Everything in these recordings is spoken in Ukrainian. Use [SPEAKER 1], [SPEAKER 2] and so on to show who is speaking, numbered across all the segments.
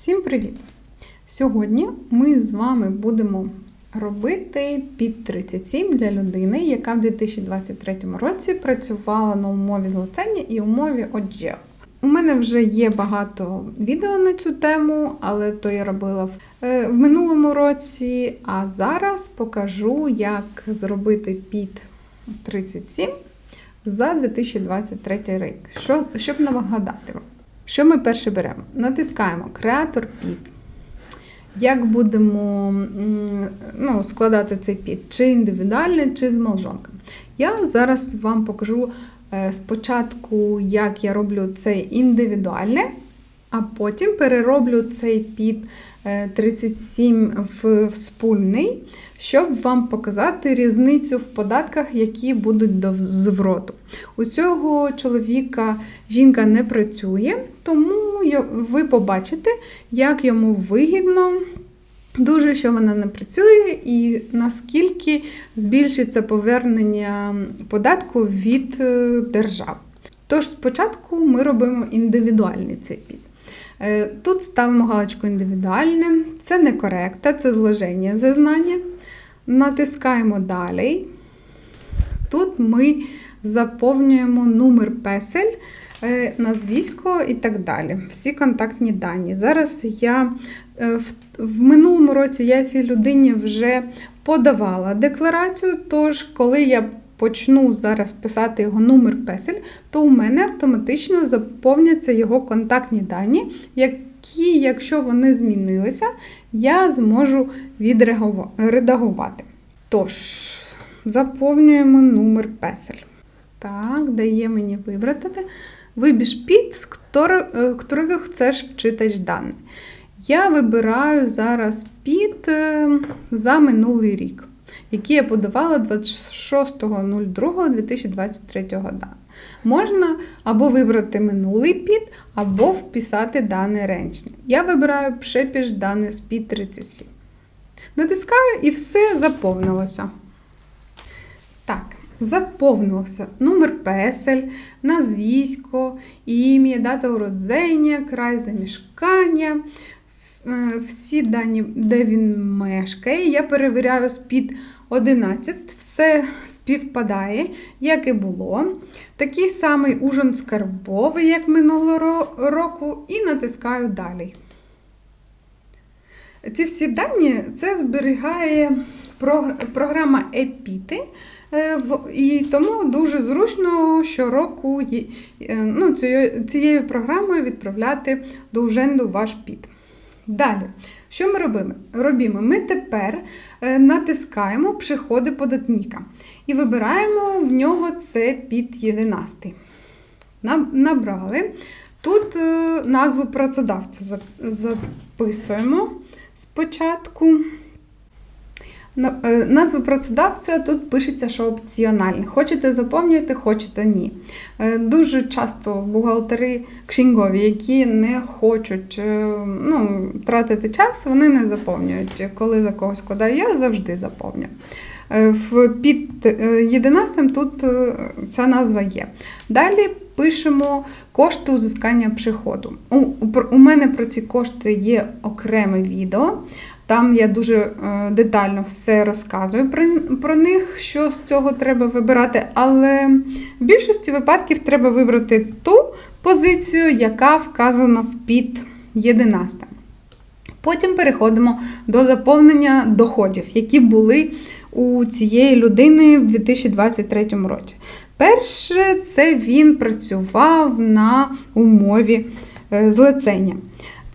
[SPEAKER 1] Всім привіт! Сьогодні ми з вами будемо робити під 37 для людини, яка в 2023 році працювала на умові злицення і умові OGL. У мене вже є багато відео на цю тему, але то я робила в, е, минулому році. А зараз покажу, як зробити під 37 за 2023 рік. Що, щоб нагадати вам. Що ми перше беремо? Натискаємо Креатор під. Як будемо ну, складати цей під, чи індивідуальний, чи з молжонками. Я зараз вам покажу е, спочатку, як я роблю це індивідуальне, а потім перероблю цей під е, 37 в, в спільний, щоб вам показати різницю в податках, які будуть до звроту. У цього чоловіка жінка не працює, тому ви побачите, як йому вигідно. Дуже, що вона не працює, і наскільки збільшиться повернення податку від е, держав. Тож спочатку ми робимо індивідуальний цей під. Е, Тут ставимо галочку індивідуальне, це не коректа, це зложення зазнання. Натискаємо далі. Тут ми заповнюємо номер песель, е, назвісько і так далі. Всі контактні дані. Зараз я е, в, в минулому році я цій людині вже подавала декларацію, тож, коли я почну зараз писати його номер песель, то у мене автоматично заповняться його контактні дані, які, якщо вони змінилися, я зможу відредагувати. Тож, заповнюємо номер песель. Так, дає мені вибрати вибіж під, з których którego chcesz wczytać дане. Я вибираю зараз під е, за минулий рік, який я подавала 26.02.2023 року. Можна або вибрати минулий під, або вписати дане речення. Я вибираю «Przepis дане з під 37. Натискаю і все заповнилося. Так, заповнилося номер песель, назвісько, ім'я, дата уродження, край замішкання, е, всі дані, де він мешкає. Я перевіряю з-під 11, все співпадає, як і було. Такий самий ужин скарбовий, як минулого року, і натискаю далі. Ці всі дані це зберігає програма Епіти, е, і тому дуже зручно щороку е, ну, цією, програмою відправляти до Уженду ваш піт. Далі, що ми робимо? робимо? Ми тепер е, натискаємо приходи податника і вибираємо в нього це під 11. На- Набрали. Тут е, назву працедавця записуємо спочатку. На- е, Назва працедавця тут пишеться, що опціональне. Хочете заповнювати, хочете ні. Е, Дуже часто бухгалтери кшінгові, які не хочуть е, ну, тратити час, вони не заповнюють. Коли за когось складаю, я завжди заповнюю. Під е, 11 тут ця назва є. Далі пишемо кошти узискання приходу. У мене про ці кошти є окреме відео. Там я дуже е, детально все розказую про, них, що з цього треба вибирати. Але в більшості випадків треба вибрати ту позицію, яка вказана в під 11. Потім переходимо до заповнення доходів, які були у цієї людини в 2023 році. Перше, це він працював на умові е, злицення.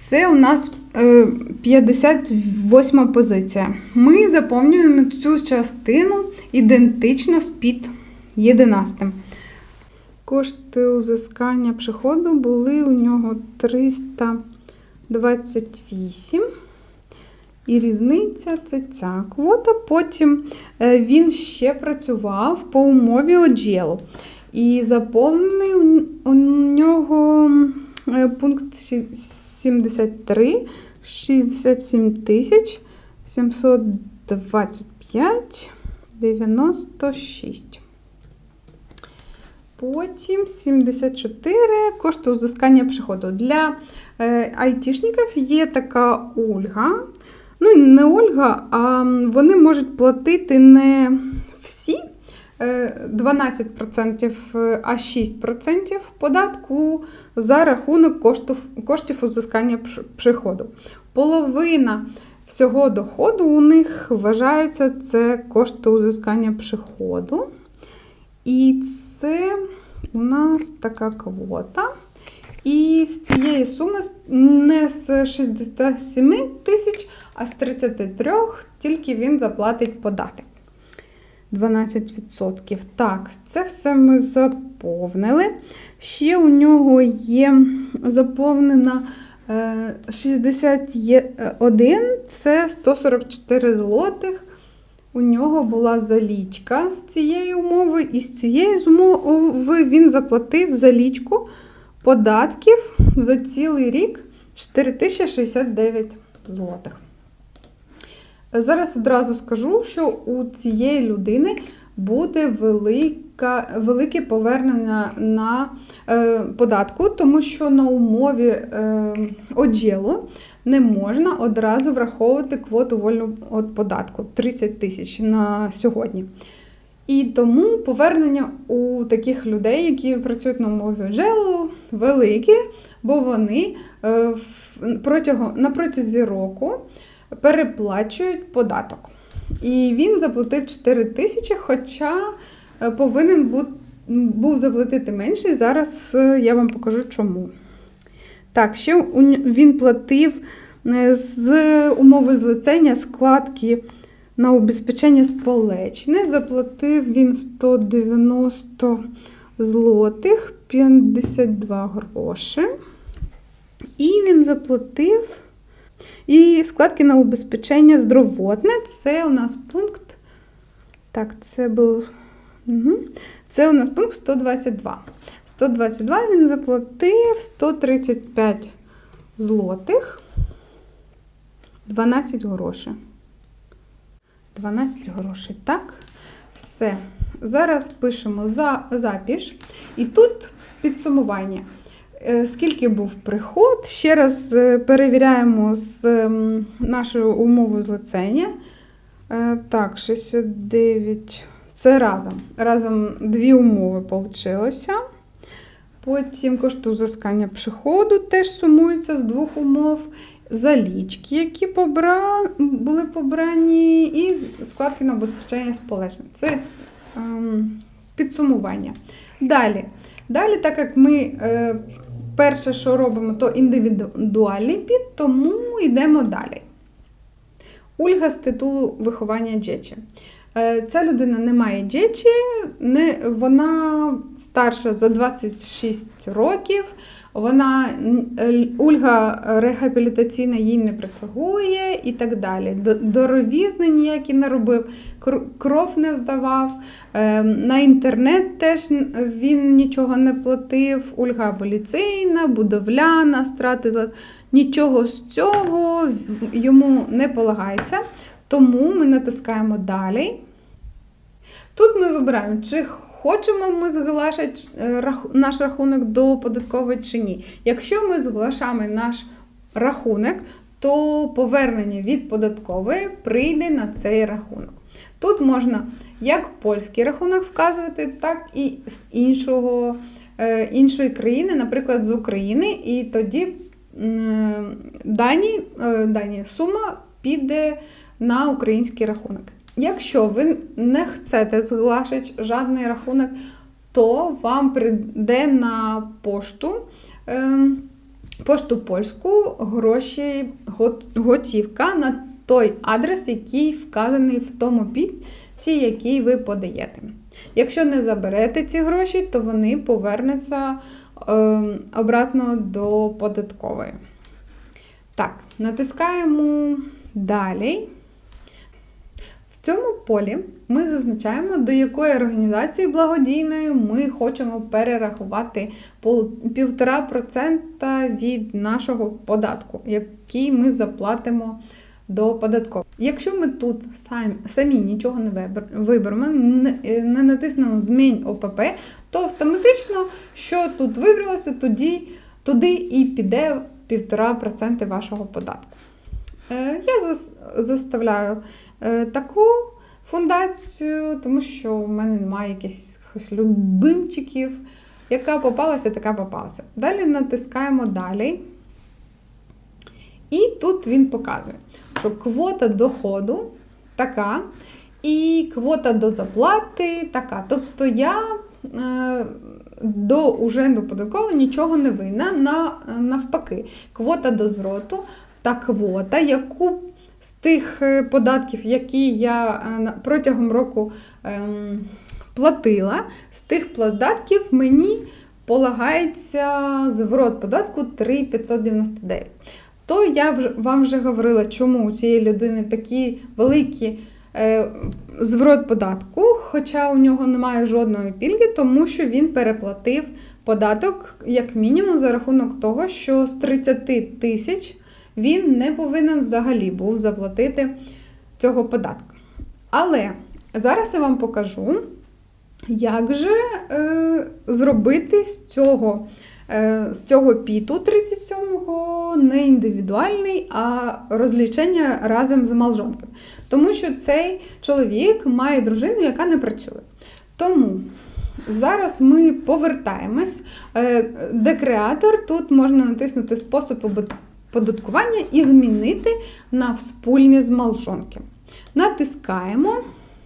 [SPEAKER 1] Це у нас е, 58 позиція. Ми заповнюємо цю частину ідентично з під 11. Кошти узискання приходу були у нього 328. І різниця це ця квота. Потім е, він ще працював по умові оділу. І заповнений у- нього е, пункт сі- 73 67 тисяч 725 96. Потім 74 кошти узискання приходу. Для е, айтішників є така Ольга. Ну, не Ольга, а вони можуть платити не всі 12%, е, а 6% податку за рахунок коштів, коштів узискання приходу. Половина всього доходу у них вважається це кошти узискання приходу. І це у нас така квота. І з цієї суми не з 67 тисяч, а з 33 тільки він заплатить податок. 12%. Так, це все ми заповнили. Ще у нього є заповнена е, 61, це 144 злотих. У нього була залічка з цієї умови, і з цієї умови він заплатив залічку податків за цілий рік 4069 злотих. Зараз одразу скажу, що у цієї людини буде велика, велике повернення на е, податку, тому що на умові е, оділу не можна одразу враховувати квоту вольну від податку 30 тисяч на сьогодні. І тому повернення у таких людей, які працюють на умові джелу, велике, бо вони е, протягом, на протязі року переплачують податок. І він заплатив 4 тисячі, хоча е, повинен бу- був заплатити менше. Зараз е, я вам покажу чому. Так, ще він платив е, з умови злицення складки на убезпечення сполечне. Заплатив він 190 злотих 52 гроші. І він заплатив. І складки на убезпечення здоровотне. Це у нас пункт. Так, це був. Угу. Це у нас пункт 122. 122 він заплатив 135 злотих 12 грошей. 12 грошей. Так, все. Зараз пишемо за запіш. І тут підсумування. Е, Скільки був приход? Ще раз е, перевіряємо з ем, нашою умовою злицення. Е, Так, 69. Це разом. Разом дві умови вийшло. Потім кошти узискання приходу теж сумуються з двох умов. Залічки, які побра... були побрані, і складки на обезпечення сполечне. Це ем, підсумування. Далі. Далі, так як ми е, перше, що робимо, то індивідуальний під, тому йдемо далі. Ольга з титулу виховання джечі. Е, Ця людина не має джечі, не, вона старша за 26 років. Вона м, е, реабілітаційна їй не прислугує і так далі. До- Доровізни ніякі не робив, кров не здавав. Е, На інтернет теж він нічого не платив. Ульга аболіційна, будовляна, страти нічого з цього йому не полагається. Тому ми натискаємо далі. Тут ми вибираємо, чи хочемо ми зглашати е, наш рахунок до податкової чи ні. Якщо ми зглашаємо наш рахунок, то повернення від податкової прийде на цей рахунок. Тут можна як польський рахунок вказувати, так і з іншого, е, іншої країни, наприклад, з України, і тоді дані, е, дані сума піде на український рахунок. Якщо ви не хочете зглашати жодний рахунок, то вам прийде на пошту, ем, пошту польську гроші готівка на той адрес, який вказаний в тому підті, який ви подаєте. Якщо не заберете ці гроші, то вони повернуться ем, обратно до податкової. Так, натискаємо далі. В цьому полі ми зазначаємо, до якої організації благодійної ми хочемо перерахувати пол- 1,5% від нашого податку, який ми заплатимо до податкової. Якщо ми тут самі, самі нічого не виберемо, не, натиснемо змінь ОПП, то автоматично, що тут вибралося, тоді, туди і піде 1,5% вашого податку. Е, Я заставляю таку фундацію, тому що в мене немає якихось любимчиків. Яка попалася, така попалася. Далі натискаємо далі. І тут він показує, що квота доходу така, і квота до заплати така. Тобто я е, до уже до податкового нічого не винна. На, навпаки, квота до звороту та квота, яку з тих е, податків, які я е, протягом року ем, платила, з тих податків мені полагається зворот податку 3,599. То я вам вже говорила, чому у цієї людини такі великі е, зворот податку, хоча у нього немає жодної пільги, тому що він переплатив податок як мінімум за рахунок того, що з 30 тисяч він не повинен взагалі був заплатити цього податку. Але зараз я вам покажу, як же е, зробити з цього, е, з цього піту 37-го не індивідуальний, а розлічення разом з малжонком. Тому що цей чоловік має дружину, яка не працює. Тому зараз ми повертаємось. Е, де креатор, тут можна натиснути спосіб оподаткування і змінити на вспульні з малжонки. Натискаємо,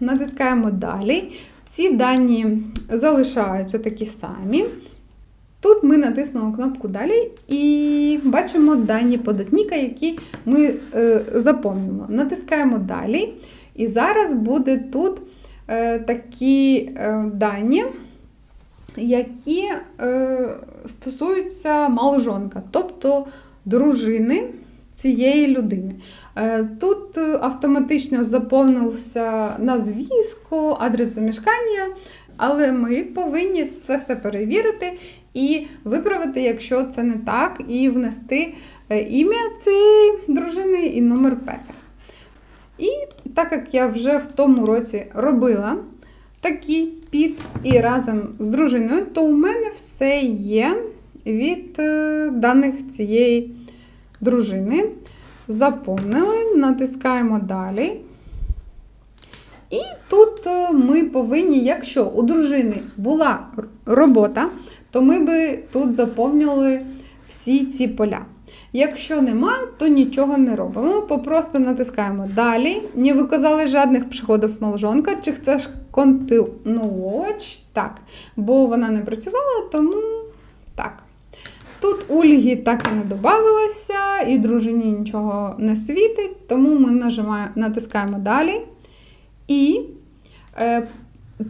[SPEAKER 1] натискаємо далі. Ці дані залишаються такі самі. Тут ми натиснемо кнопку Далі і бачимо дані податника, які ми е, заповнимо. Натискаємо Далі. І зараз буде тут е, такі е, дані, які е, стосуються малжонка, тобто дружини цієї людини. Е, Тут е, автоматично заповнився на адрес замішкання, але ми повинні це все перевірити і виправити, якщо це не так, і внести е, ім'я цієї дружини і номер песа. І так як я вже в тому році робила такий під і разом з дружиною, то у мене все є від е, даних цієї дружини. Заповнили, натискаємо далі. І тут е, ми повинні, якщо у дружини була робота, то ми би тут заповнили всі ці поля. Якщо нема, то нічого не робимо. Попросту натискаємо далі. Не виказали жодних приходів молжонка, чи chcеш континуоч? Так. Бо вона не працювала, тому так. Тут ульги так і не додавалося, і дружині нічого не світить, тому ми нажимаємо, натискаємо далі. І е,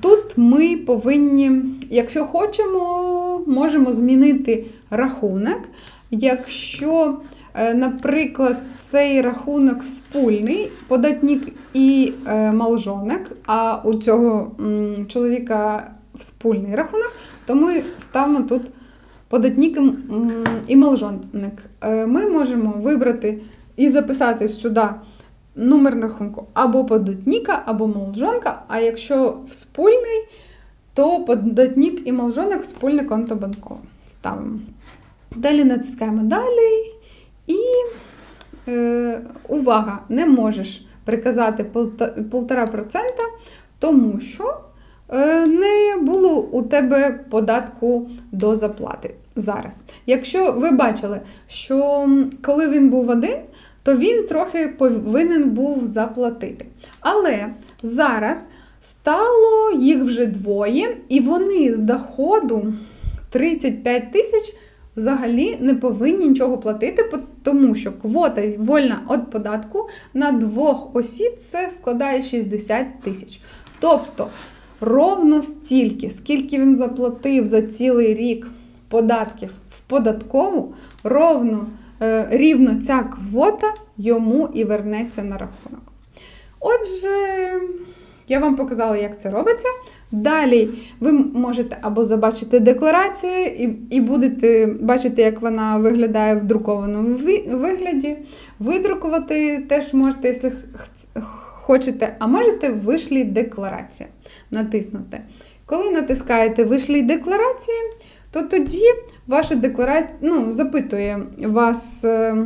[SPEAKER 1] тут ми повинні, якщо хочемо, можемо змінити рахунок. Якщо, е, наприклад, цей рахунок спільний, податник і е, малжонок, а у цього м, чоловіка спільний рахунок, то ми ставимо тут податник і малжонник. Е, Ми можемо вибрати і записати сюди номер рахунку або податника, або молжонка, а якщо в спільний, то податник і молжонок в спільне конто банкове ставимо. Далі натискаємо далі і е, увага, не можеш приказати 1,5%, тому що не було у тебе податку до заплати зараз. Якщо ви бачили, що коли він був один, то він трохи повинен був заплатити. Але зараз стало їх вже двоє, і вони з доходу 35 тисяч взагалі не повинні нічого платити, тому що квота вольна від податку на двох осіб це складає 60 тисяч. Тобто ровно стільки, скільки він заплатив за цілий рік податків в податкову, ровно е, рівно ця квота йому і вернеться на рахунок. Отже, Я вам показала, як це робиться. Далі ви можете або забачити декларацію і, і будете бачити, як вона виглядає в друкованому ви- вигляді. Видрукувати теж можете, якщо хочете, а можете вишлі декларація натиснути. Коли натискаєте вишлі декларації, то тоді ваша декларація ну, запитує вас е,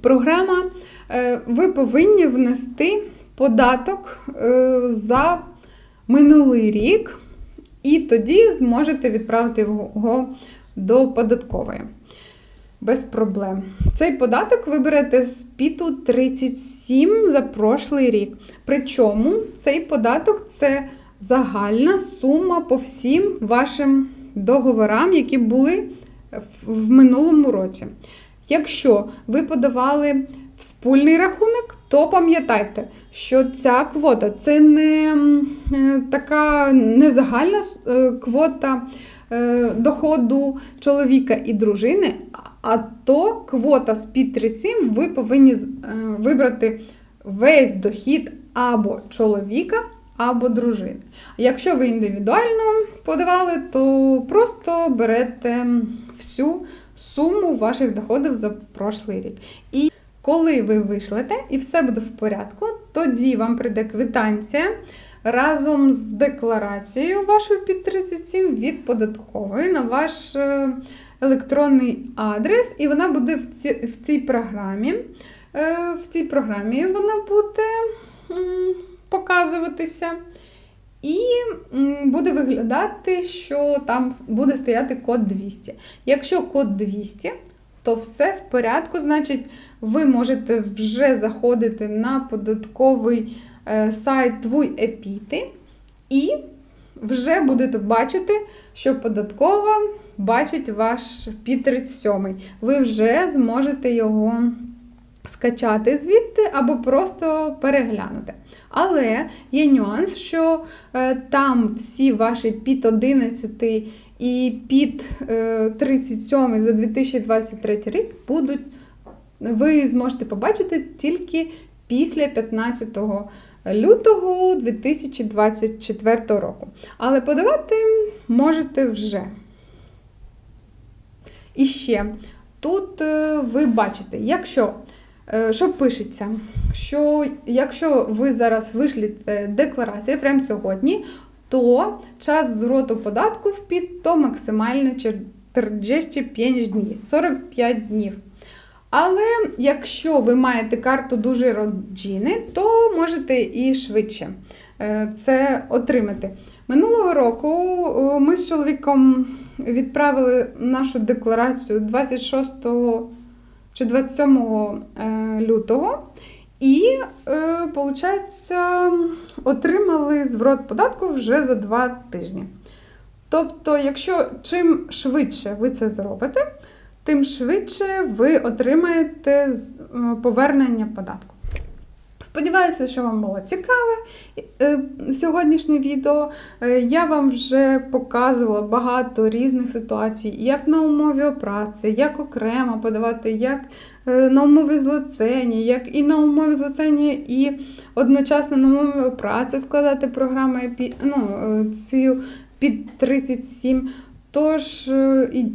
[SPEAKER 1] програма, е, ви повинні внести податок е, за минулий рік, і тоді зможете відправити його до податкової. Без проблем. Цей податок ви берете з піту 37 за прошлий рік. Причому цей податок це загальна сума по всім вашим договорам, які були в- минулому році. Якщо ви подавали в спільний рахунок, то пам'ятайте, що ця квота це не е, така не загальна е, квота е, доходу чоловіка і дружини, а- то квота з під 37 ви повинні вибрати весь дохід або чоловіка, або дружини. Якщо ви індивідуально подавали, то просто берете всю суму ваших доходів за прошлий рік. І коли ви вийшлете і все буде в порядку, тоді вам прийде квитанція разом з декларацією вашою під 37 від податкової на ваш е, електронний адрес, і вона буде в ці- в цій програмі. Е, В цій програмі вона буде показуватися. І буде виглядати, що там буде стояти код 200. Якщо код 200, то все в порядку, значить, ви можете вже заходити на податковий е, сайт Твій Епіти і вже будете бачити, що податкова бачить ваш під 37. Ви вже зможете його скачати звідти або просто переглянути. Але є нюанс, що е, там всі ваші під 11 і під е, 37 за 2023 рік будуть, ви зможете побачити тільки після 15 лютого 2024 року. Але подавати можете вже. І ще тут е, ви бачите, якщо що пишеться, що якщо ви зараз вишліте декларацію прямо сьогодні, то час зроту податку в ПІД то максимально 45 днів, 45 днів. Але якщо ви маєте карту дуже роджини, то можете і швидше е, це отримати. Минулого року е, ми з чоловіком відправили нашу декларацію 26 чи 27 е, лютого. І, виходить, отримали зворот податку вже за два тижні. Тобто, якщо чим швидше ви це зробите, тим швидше ви отримаєте е, повернення податку. Сподіваюся, що вам було цікаве е, сьогоднішнє відео. Е, Я вам вже показувала багато різних ситуацій, як на умові праці, як окремо подавати, як е, на умові злоцення, як і на умові злоцення, і одночасно на умові праці складати програми ну, цю під 37. Тож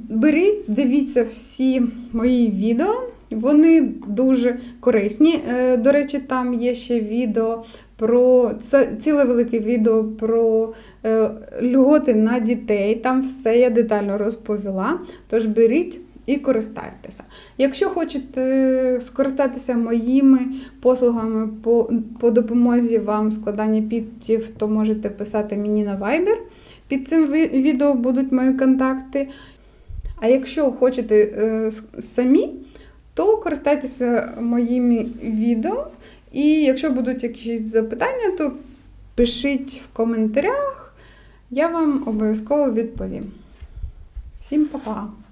[SPEAKER 1] беріть, дивіться всі мої відео. Вони дуже корисні. Е, До речі, там є ще відео про це ціле велике відео про е, льготи на дітей. Там все я детально розповіла. Тож беріть і користайтеся. Якщо хочете скористатися моїми послугами по, по допомозі вам складання підтів, то можете писати мені на Viber. Під цим відео будуть мої контакти. А якщо хочете е, самі, то користайтеся моїми відео. І якщо будуть якісь запитання, то пишіть в коментарях, я вам обов'язково відповім. Всім па-па!